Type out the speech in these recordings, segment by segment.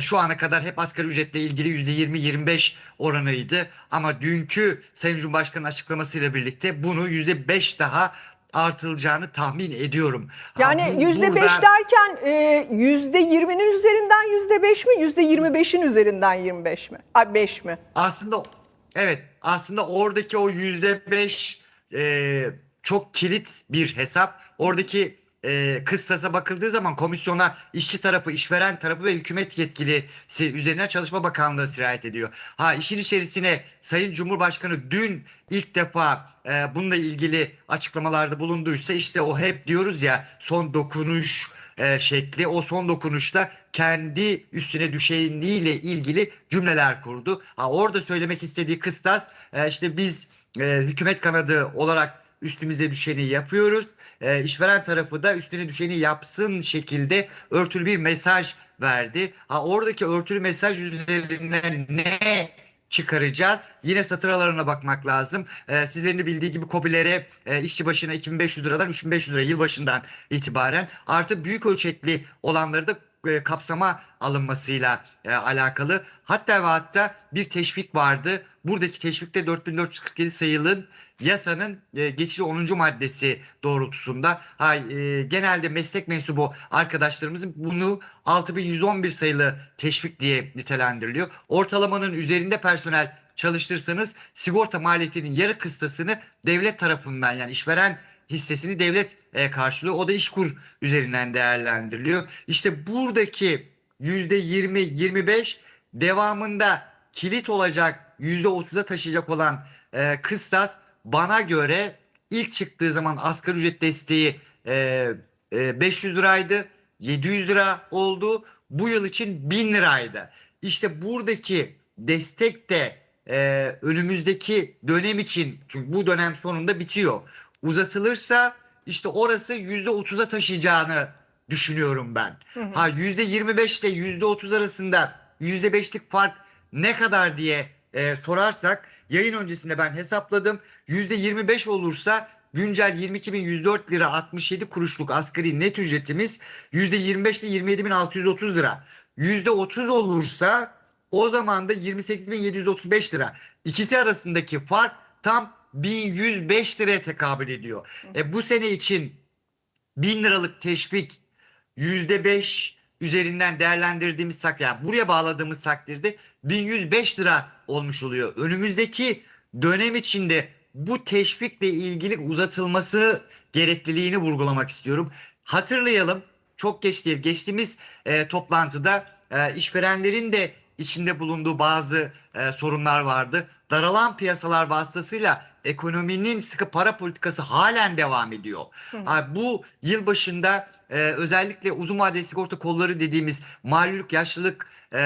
şu ana kadar hep asgari ücretle ilgili %20-25 oranıydı. Ama dünkü Sayın Cumhurbaşkanı'nın açıklamasıyla birlikte bunu %5 daha artırılacağını tahmin ediyorum. Yani bu- yüzde beş burada- derken e, yüzde yirminin üzerinden yüzde beş mi, yüzde yirmi beşin üzerinden yirmi beş mi? Ay beş mi? Aslında evet aslında oradaki o yüzde beş e, çok kilit bir hesap. Oradaki e, kıstasa bakıldığı zaman komisyona işçi tarafı, işveren tarafı ve hükümet yetkilisi üzerine Çalışma Bakanlığı sirayet ediyor. Ha işin içerisine Sayın Cumhurbaşkanı dün ilk defa e, bununla ilgili açıklamalarda bulunduysa işte o hep diyoruz ya son dokunuş e, şekli o son dokunuşta kendi üstüne düşeniyle ilgili cümleler kurdu. Ha, orada söylemek istediği kıstas e, işte biz e, hükümet kanadı olarak üstümüze düşeni yapıyoruz. E, işveren tarafı da üstüne düşeni yapsın şekilde örtülü bir mesaj verdi. Ha, oradaki örtülü mesaj üzerinden ne çıkaracağız. Yine satır aralarına bakmak lazım. Ee, sizlerin de bildiği gibi KOBİ'lere e, işçi başına 2500 liradan 3500 lira yılbaşından itibaren artı büyük ölçekli olanları da e, kapsama alınmasıyla e, alakalı. Hatta ve hatta bir teşvik vardı. Buradaki teşvikte 4447 sayılı yasanın e, geçici 10. maddesi doğrultusunda ha, e, genelde meslek mensubu arkadaşlarımızın bunu 6111 sayılı teşvik diye nitelendiriliyor. Ortalamanın üzerinde personel çalıştırırsanız sigorta maliyetinin yarı kıstasını devlet tarafından yani işveren hissesini devlet e, karşılıyor. O da işkur üzerinden değerlendiriliyor. İşte buradaki %20-25 devamında kilit olacak %30'a taşıyacak olan e, kıstas bana göre ilk çıktığı zaman asgari ücret desteği e, e, 500 liraydı. 700 lira oldu. Bu yıl için 1000 liraydı. İşte buradaki destek de e, önümüzdeki dönem için çünkü bu dönem sonunda bitiyor. Uzatılırsa işte orası %30'a taşıyacağını düşünüyorum ben. Ha %25 ile %30 arasında %5'lik fark ne kadar diye e, sorarsak yayın öncesinde ben hesapladım. %25 olursa güncel 22.104 lira 67 kuruşluk asgari net ücretimiz %25 ile 27.630 lira. %30 olursa o zaman da 28.735 lira. İkisi arasındaki fark tam 1105 liraya tekabül ediyor. E, bu sene için 1000 liralık teşvik %5 üzerinden değerlendirdiğimiz takdirde yani buraya bağladığımız takdirde 1105 lira olmuş oluyor. Önümüzdeki dönem içinde bu teşvikle ilgili uzatılması gerekliliğini vurgulamak istiyorum. Hatırlayalım çok geç değil geçtiğimiz e, toplantıda e, işverenlerin de içinde bulunduğu bazı e, sorunlar vardı. Daralan piyasalar vasıtasıyla ekonominin sıkı para politikası halen devam ediyor. Ha, bu yıl başında e, özellikle uzun vadeli sigorta kolları dediğimiz maluluk yaşlılık e,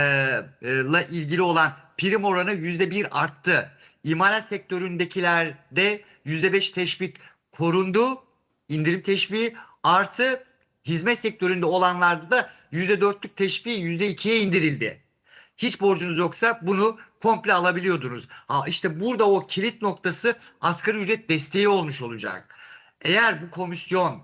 e, ilgili olan prim oranı yüzde bir arttı. İmalat sektöründekilerde yüzde beş teşvik korundu. indirim teşviği artı hizmet sektöründe olanlarda da yüzde dörtlük teşviği yüzde ikiye indirildi. Hiç borcunuz yoksa bunu komple alabiliyordunuz. Ha işte burada o kilit noktası asgari ücret desteği olmuş olacak. Eğer bu komisyon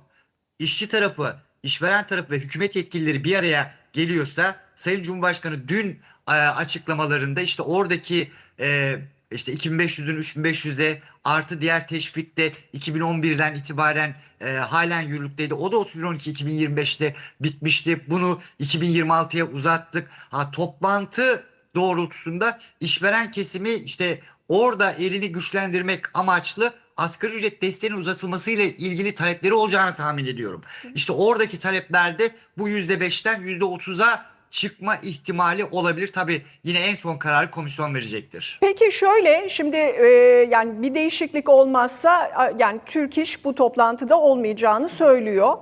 işçi tarafı, işveren tarafı ve hükümet yetkilileri bir araya geliyorsa Sayın Cumhurbaşkanı dün e, açıklamalarında işte oradaki e, işte 2500'ün 3500'e artı diğer teşvikte 2011'den itibaren e, halen yürürlükteydi. O da 31-12-2025'te bitmişti. Bunu 2026'ya uzattık. Ha, toplantı doğrultusunda işveren kesimi işte orada elini güçlendirmek amaçlı asgari ücret desteğinin uzatılmasıyla ilgili talepleri olacağını tahmin ediyorum. İşte oradaki taleplerde bu %5'ten %30'a çıkma ihtimali olabilir. Tabii yine en son kararı komisyon verecektir. Peki şöyle şimdi e, yani bir değişiklik olmazsa yani Türk İş bu toplantıda olmayacağını söylüyor.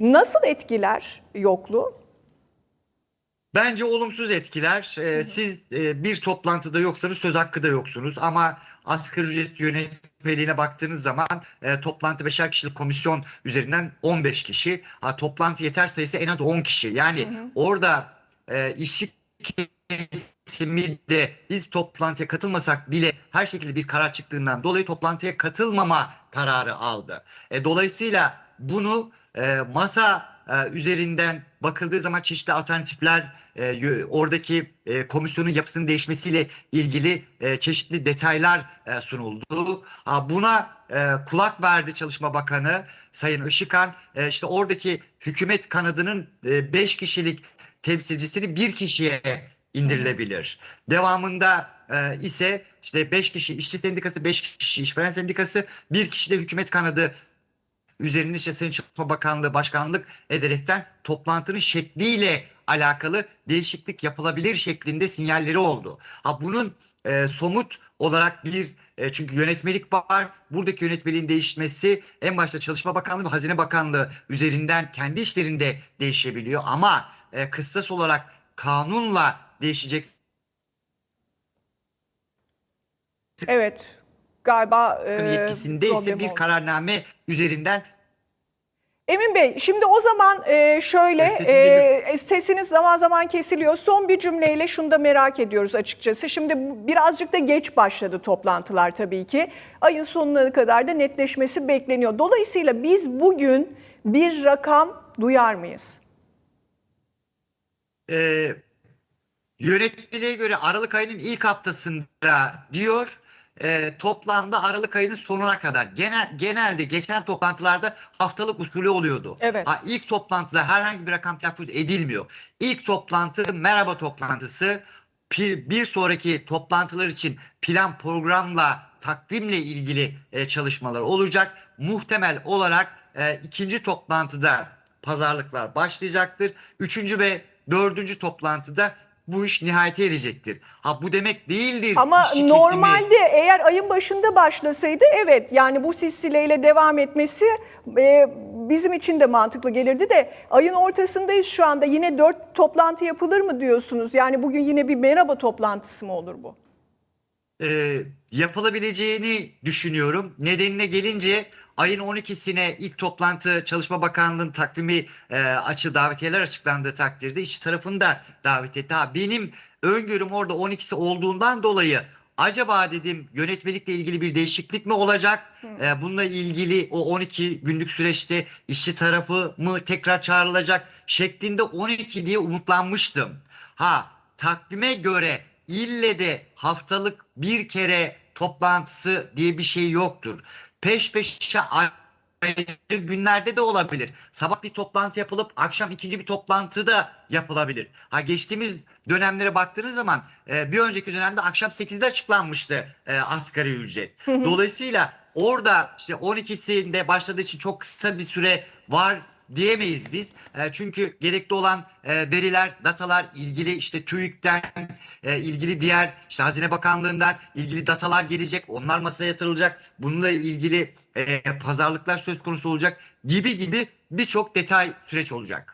Nasıl etkiler yokluğu? Bence olumsuz etkiler. Ee, siz e, bir toplantıda yoksanız söz hakkı da yoksunuz. Ama asgari ücret yönetmeliğine baktığınız zaman e, toplantı beşer kişilik komisyon üzerinden 15 kişi. Ha, toplantı yeter sayısı en az 10 kişi. Yani orada e, işçi kesimi de biz toplantıya katılmasak bile her şekilde bir karar çıktığından dolayı toplantıya katılmama kararı aldı. E, dolayısıyla bunu e, masa e, üzerinden bakıldığı zaman çeşitli alternatifler, e, oradaki e, komisyonun yapısının değişmesiyle ilgili çeşitli detaylar sunuldu. Buna kulak verdi Çalışma Bakanı Sayın Işıkhan. E, işte oradaki hükümet kanadının 5 kişilik temsilcisini bir kişiye indirilebilir. Devamında ise işte 5 kişi işçi sendikası, 5 kişi işveren sendikası, bir kişi de hükümet kanadı üzerine işte Sayın Çalışma Bakanlığı başkanlık ederekten toplantının şekliyle alakalı değişiklik yapılabilir şeklinde sinyalleri oldu. Ha bunun e, somut olarak bir e, çünkü yönetmelik var. Buradaki yönetmeliğin değişmesi en başta Çalışma Bakanlığı ve Hazine Bakanlığı üzerinden kendi işlerinde değişebiliyor ama e, kıssas olarak kanunla değişecek Evet. Galiba e, yetkisinde ise bir oldu. kararname üzerinden Emin Bey, şimdi o zaman e, şöyle sesim e, sesiniz zaman zaman kesiliyor. Son bir cümleyle şunu da merak ediyoruz açıkçası. Şimdi birazcık da geç başladı toplantılar tabii ki. Ayın sonuna kadar da netleşmesi bekleniyor. Dolayısıyla biz bugün bir rakam duyar mıyız? e, yönetmeliğe göre Aralık ayının ilk haftasında diyor e, toplamda Aralık ayının sonuna kadar genel genelde geçen toplantılarda haftalık usulü oluyordu. Evet. Ha, ilk toplantıda herhangi bir rakam telaffuz edilmiyor. İlk toplantı merhaba toplantısı bir sonraki toplantılar için plan programla takvimle ilgili e, çalışmalar olacak. Muhtemel olarak e, ikinci toplantıda pazarlıklar başlayacaktır. Üçüncü ve dördüncü toplantıda bu iş nihayete erecektir. Ha bu demek değildir. Ama işçi kesimi- normalde eğer ayın başında başlasaydı evet yani bu silsileyle devam etmesi e, bizim için de mantıklı gelirdi de ayın ortasındayız şu anda yine dört toplantı yapılır mı diyorsunuz? Yani bugün yine bir merhaba toplantısı mı olur bu? e, yapılabileceğini düşünüyorum. Nedenine gelince ayın 12'sine ilk toplantı Çalışma Bakanlığı'nın takvimi e, açı davetiyeler açıklandığı takdirde işçi tarafını da davet etti. Ha, benim öngörüm orada 12'si olduğundan dolayı acaba dedim yönetmelikle ilgili bir değişiklik mi olacak? E, bununla ilgili o 12 günlük süreçte işçi tarafı mı tekrar çağrılacak şeklinde 12 diye umutlanmıştım. Ha takvime göre ille de haftalık bir kere toplantısı diye bir şey yoktur. Peş peşe ayrı günlerde de olabilir. Sabah bir toplantı yapılıp akşam ikinci bir toplantı da yapılabilir. Ha geçtiğimiz dönemlere baktığınız zaman e, bir önceki dönemde akşam 8'de açıklanmıştı e, asgari ücret. Dolayısıyla orada işte 12'sinde başladığı için çok kısa bir süre var diyemeyiz biz. E, çünkü gerekli olan e, veriler, datalar ilgili işte TÜİK'ten e, ilgili diğer işte Hazine Bakanlığı'ndan ilgili datalar gelecek. Onlar masaya yatırılacak. Bununla ilgili e, pazarlıklar söz konusu olacak gibi gibi birçok detay süreç olacak.